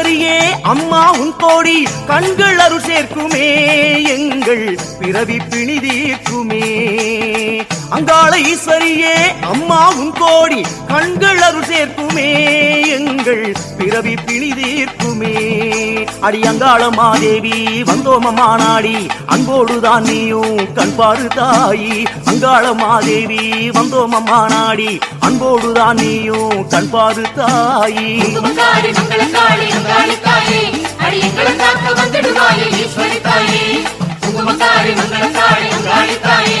அங்காள அம்மா உன் கோடி கண்கள் அருள் சேர்க்குமே எங்கள் பிறவி பிணி தீர்க்குமே. அங்காள ஈஸ்வரியே அம்மாவும் கோடி கண்கள் அருள் சேர்க்குமே எங்கள் பிறவி பிணி தீர்க்குமே. அடி அங்காள மாதேவி வந்தோம மாநாடி அன்போடுதான் நீயும் கண்பாரு தாயி. அங்காள மாதேவி வந்தோம மாநாடி அன்போடுதான் நீயும் கண்பாரு தாயி. தாயே வந்துடுவாயே ஈஸ்வரி தாயே உங்க மங்காரி மங்கள தாயே அடி தாயே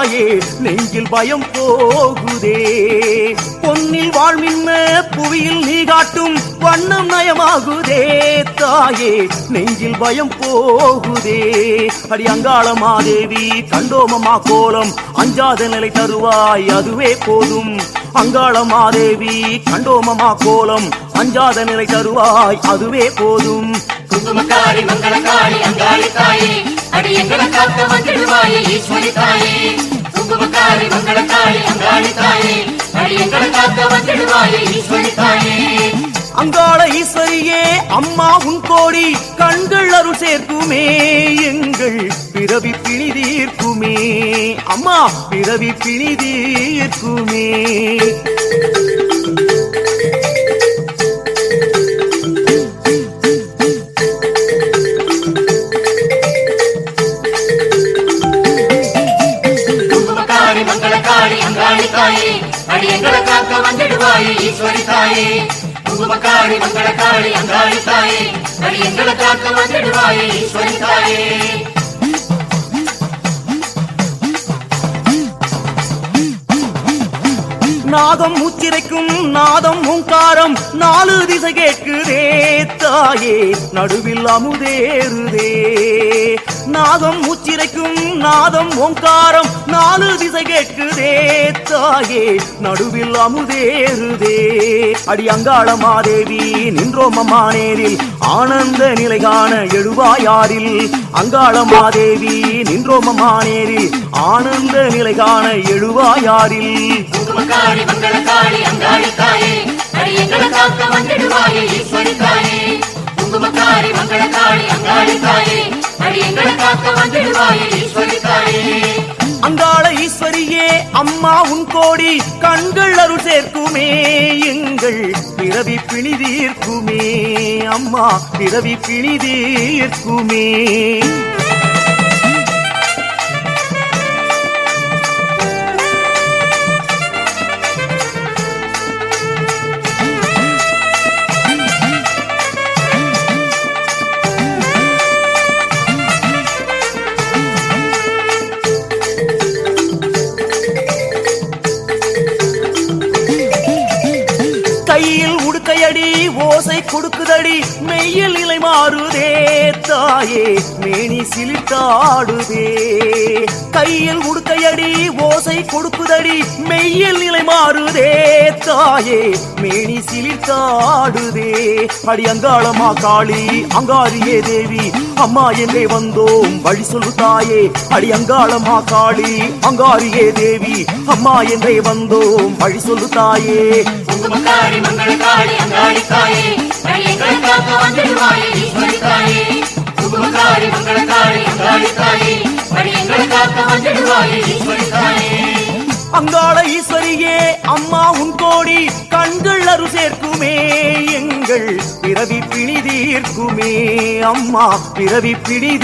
தாயே நெஞ்சில் பயம் போகுதே. பொன்னில் வாழ்மின்ன புவியில் நீ காட்டும் வண்ணம் நயமாகுதே. தாயே நெஞ்சில் பயம் போகுதே. அடி அங்காள மாதேவி கண்டோமமா கோலம் அஞ்சாத நிலை தருவாய் அதுவே போதும். அங்காள மாதேவி கண்டோமமா கோலம் அஞ்சாத நிலை தருவாய் அதுவே போதும். குங்குமக்காரி மங்களக்காரி அங்காளி தாயே. அடி எங்களை காக்க வந்துடுவாயே ஈஸ்வரி தாயே. குங்குமக்காரி மங்களக்காரி அங்காளி தாயே. அடி எங்களை காக்க வந்துடுவாயே ஈஸ்வரி தாயே. அங்காள ஈஸ்வரியே அம்மா உன் கோடி கண்கள் அருள் சேர்க்குமே. எங்கள் பிறவி பிணி தீர்க்குமே. அம்மா பிறவி பிணி தாயே அடி எங்களை காக்க வந்துடுவாயே ஈஸ்வரி தாயே. குங்குமக்காரி மங்களக்காளி அங்காளி தாயே. அடி எங்களை காக்க வந்துடுவாயே ஈஸ்வரி தாயே. நாதம் உச்சிரைக்கும் நாதம் ஓங்காரம் நாலு திசை கேட்குதே. தாயே நடுவில் அமுதேறுதே. நாதம் உச்சிரைக்கும் நாதம் ஓங்காரம் நாலு திசை கேட்குதே. தாயே நடுவில் அமுதேறுதே. அடி அங்காள மாதேவி நின்றோம் அம்மா நேரில் ஆனந்த நிலை காண எழுவாயாரில். அங்காள மாதேவி நின்றோம் அம்மா நேரில் ஆனந்த நிலை காண எழுவாயாரில். குங்குமக்காரி அங்காளி தாயே அடி எங்களை காக்க வந்திடுவாயே ஈஸ்வரி தாயே குங்குமக்காரி மங்களக்காளி அங்காளி தாயே அடி எங்களை காக்க வந்துடுவாயே ஈஸ்வரி தாயே அங்காள ஈஸ்வரியே அம்மா உன் கோடி கண்கள் அருள் சேர்க்குமே எங்கள் பிறவி பிணி தீர்க்குமே அம்மா பிறவி பிணி கொடுக்குதடி மெய்யில் இலை மாறுதே. தாயே மேனி சிலிட்டாடுதே கையில் உடுக்கையடி ஓசை கொடுக்குதடி மெய்யில் நிலை மாறுதே. தாயே மேனி சிலிட்டாடுதே அடி அங்காளமா காளி அங்காரியே தேவி அம்மா என்றே வந்தோம் வழி சொல்லு தாயே. அடி அங்காளமா காளி அங்காரியே தேவி அம்மா என்றே வந்தோம் வழி சொல்லு தாயே. குங்குமக்காரி காளி அங்காளி தாயே அடி காக்க வந்துடுவாயே ஈஸ்வரி தாயே குங்குமக்காரி மங்களக்காளி தாயே எங்களை காக்க ஈஸ்வரி தாயே. அங்காள ஈஸ்வரியே அம்மா உன் கோடி கண்கள் அரு சேர்க்குமே. எங்கள் பிறவி பிணி தீர்க்குமே. அம்மா பிறவி பிடி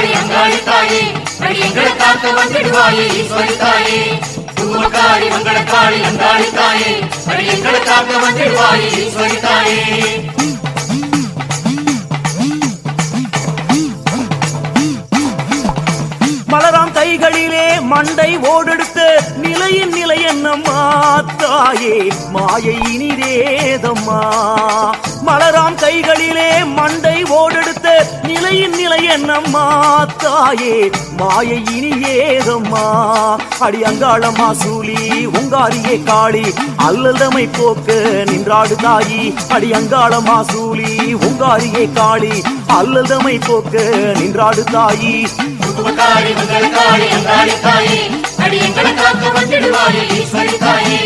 மங்களக்காரி அங்காளி தாயே அடி எங்களை காக்க வந்துடுவாயே ஈஸ்வரி தாயே. குங்குமக்காரி மங்களக்காரி அங்காளி தாயே அடி எங்களை காக்க ஈஸ்வரி தாயே. மண்டை ஓடெடுத்த நிலையின் நிலை என்னம்மா தாயே? மாயை இனிதேதம்மா. மலராம் கைகளிலே மண்டை ஓடெடுத்த நிலையின் நிலை என்னம்மா தாயே? மாயை இனியேதம்மா அடி அங்காளம்மா சூலி உங்காரியே காளி அல்லதமை போக்க நின்றாடு தாயி. அடி அங்காளம்மா சூலி உங்காரியே காளி அல்லதமை போக்க நின்றாடு தாயி. குங்குமக்காரி மங்களக்காரி அங்காளி தாயே அடியங்களை காக்க வந்திடுவாயே ஈஸ்வரி தாயே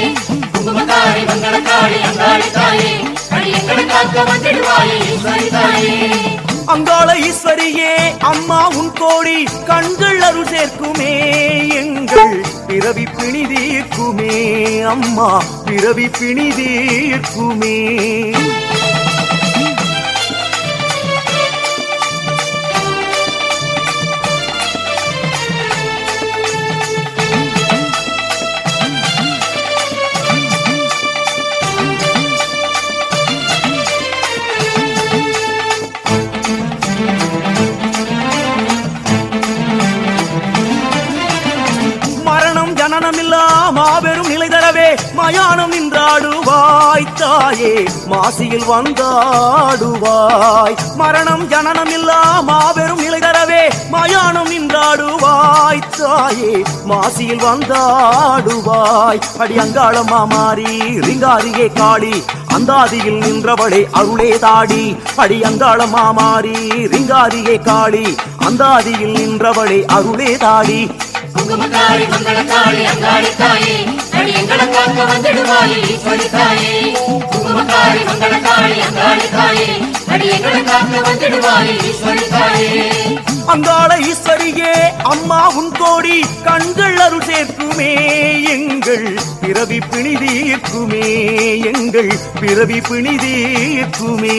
குங்குமக்காரி மங்களக்காரி அங்காளி தாயே அடியங்களை காக்க வந்திடுவாயே ஈஸ்வரி தாயே அங்காள ஈஸ்வரியே அம்மா உன் கோடி கண்கள் அருள் சேர்க்குமே. எங்கள் பிறவி பிணி தீர்க்குமே. அம்மா பிறவி பிணி தீர்க்குமே. தாயே மாசியில் வந்தாடுவாய். மரணம் ஜனனம் இல்லா மாபெரும் நிலை தரவே மயானம் நின்றாடுவாய். தாயே மாசியில் வந்தாடுவாய். அடி அங்காளம்மா மாறி ரிங்காரியே காளி அந்தாதியில் நின்றவளே அருளே தாடி. அடி அங்காளம்மா மாறி ரிங்காரியே காளி அந்தாதியில் நின்றவளே அருளே தாடி. குங்குமக்காரி மங்களக்காரி அங்காளி எங்களை காக்க வந்துடுவாயே ஈஸ்வரி தாயே குங்குமக்காரி மங்களக்காரி அங்காளி தாயே அடி எங்களை காக்க வந்துடுவாயே ஈஸ்வரி தாயே அங்காள ஈஸ்வரியே அம்மா உன் கோடி கண்கள் அருள் சேர்க்குமே எங்கள் பிறவி பிணி தீர்க்குமே எங்கள் பிறவி பிணி தீர்க்குமே.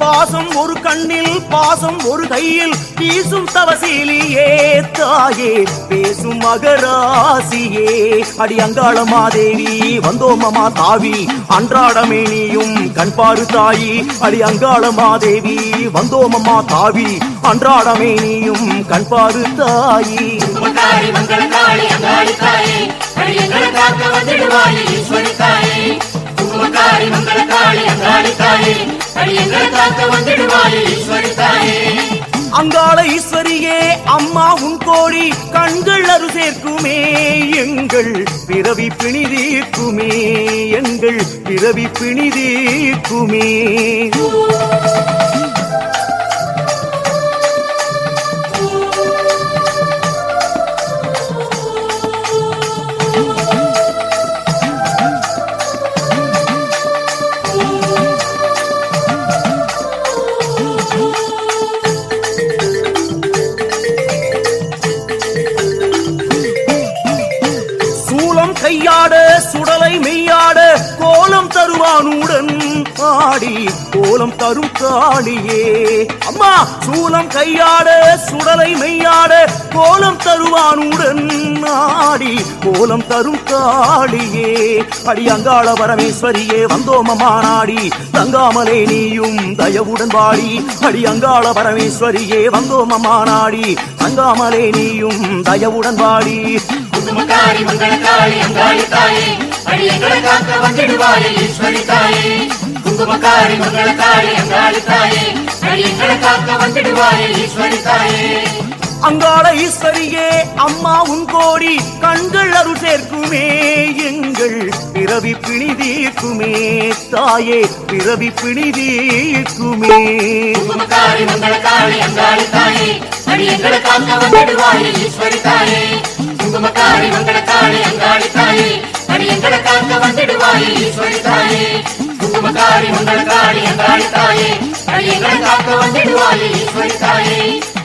பாசம் ஒரு கண்ணில் பாசம் ஒரு கையில். வீசும் தவசீலியே தாயே பேசும் மகராசியே. அடி அங்காள மாதேவி வந்தோமமா தாவி. அன்றாடமே நீயும் கண்பாரு தாயி. அடி அங்காள மாதேவி வந்தோமமா தாவி. அன்றாடமே நீயும் கண்பாரு தாயி குங்குமக்காரி அங்காளி தாயே. அடி எங்களை காக்க வந்துடுவாயே ஈஸ்வரி தாயே குங்குமக்காரி மங்களக்காரி அங்காளி தாயே அடி எங்களை காக்க வந்துடுவாயே ஈஸ்வரி தாயே அங்காள ஈஸ்வரியே அம்மா உன் கோடி கண்கள் அரு சேர்க்குமே எங்கள் பிறவி பிணிதீர்க்குமே எங்கள் பிறவி பிணி கையாட சுடலை மெய்யாட கோலம் தருவானுடன் ஆடி கோலம் தரும் காளியே. அம்மா சூலம் கையாட சுடலை மெய்யாட கோலம் தருவானுடன் ஆடி கோலம் தரும் காளியே. அடி அங்காள பரமேஸ்வரியே வந்தோமமா நாடி தங்காமலே நீயும் தயவுடன் வாடி. அடி அங்காள பரமேஸ்வரியே வந்தோமமா நாடி தங்காமலே நீயும் தயவுடன் வாடி. குங்குமக்காரி மங்களக்காளி அங்காளி தாயே. அடி எங்களை காக்க வந்துடுவாயே ஈஸ்வரி தாயே. குங்குமக்காரி மங்களக்காளி அங்காளி தாயே. அடி எங்களை காக்க வந்துடுவாயே ஈஸ்வரி தாயே. அங்காள ஈஸ்வரியே அம்மா உன் கோடி கண்கள் அருள் சேர்க்குமே. எங்கள் பிறவி பிணி தீர்க்குமே. தாயே பிறவி பிணி தீர்க்குமே. அங்காளி தாயே. காக்க வந்துடுவாயே ஈஸ்வரி தாயே. குங்குமக்காரி மங்களக்காளி அங்காளி தாயே அடி எங்களை காக்க வந்துடுவாயே ஈஸ்வரி தாயே குங்குமக்காரி மங்களக்காளி அங்காளி தாயே அடி எங்களை காக்க வந்துடுவாயே ஈஸ்வரி தாயே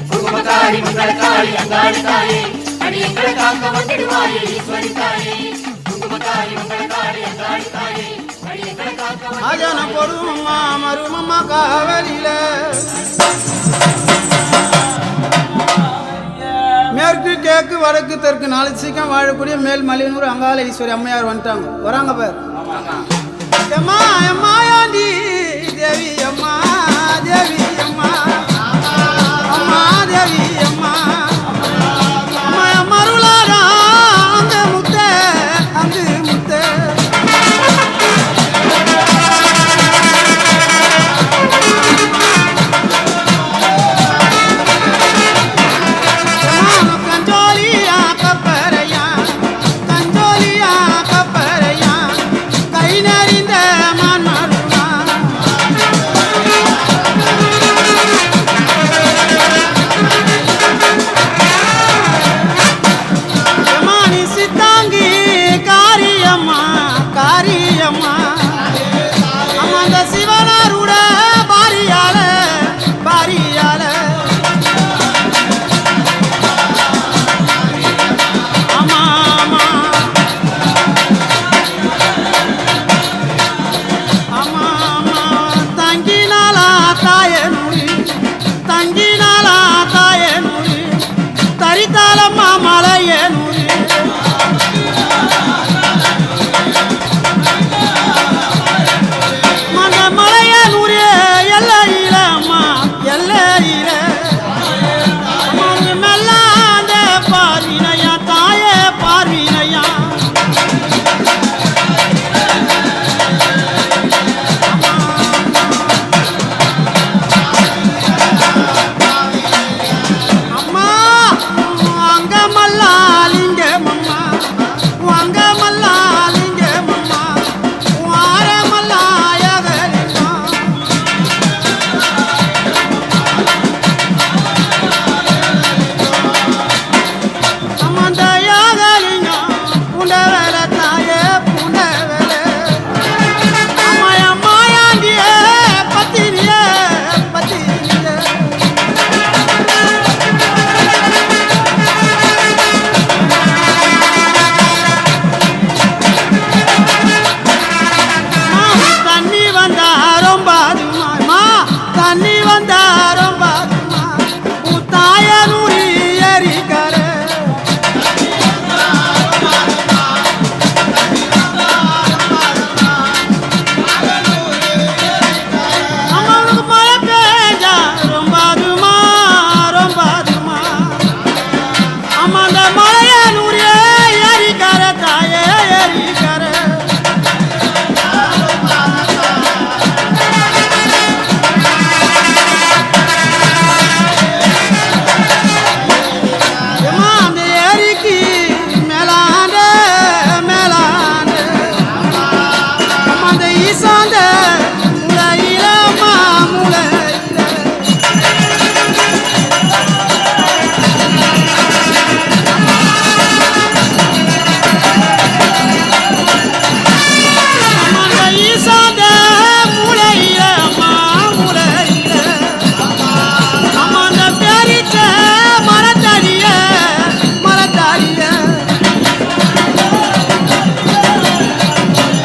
குங்குமக்காரி மங்களக்காளி அங்காளி தாயே அடி எங்களை காக்க வந்துடுவாயே ஈஸ்வரி தாயே குங்குமக்காரி மங்களக்காளி அங்காளி தாயே அடி எங்களை காக்க ஆஜான பொறுமம்மா மருமம்மா காவலில கிழக்கு வடக்கு தெற்கு நாலு சீக்கம் வாழக்கூடிய மேல் மலையனூர் அங்காள ஈஸ்வரி அம்மையார் வந்துட்டாங்க. வராங்க பேர். எம்மா எம்மா யாண்டி தேவி அம்மா தேவி.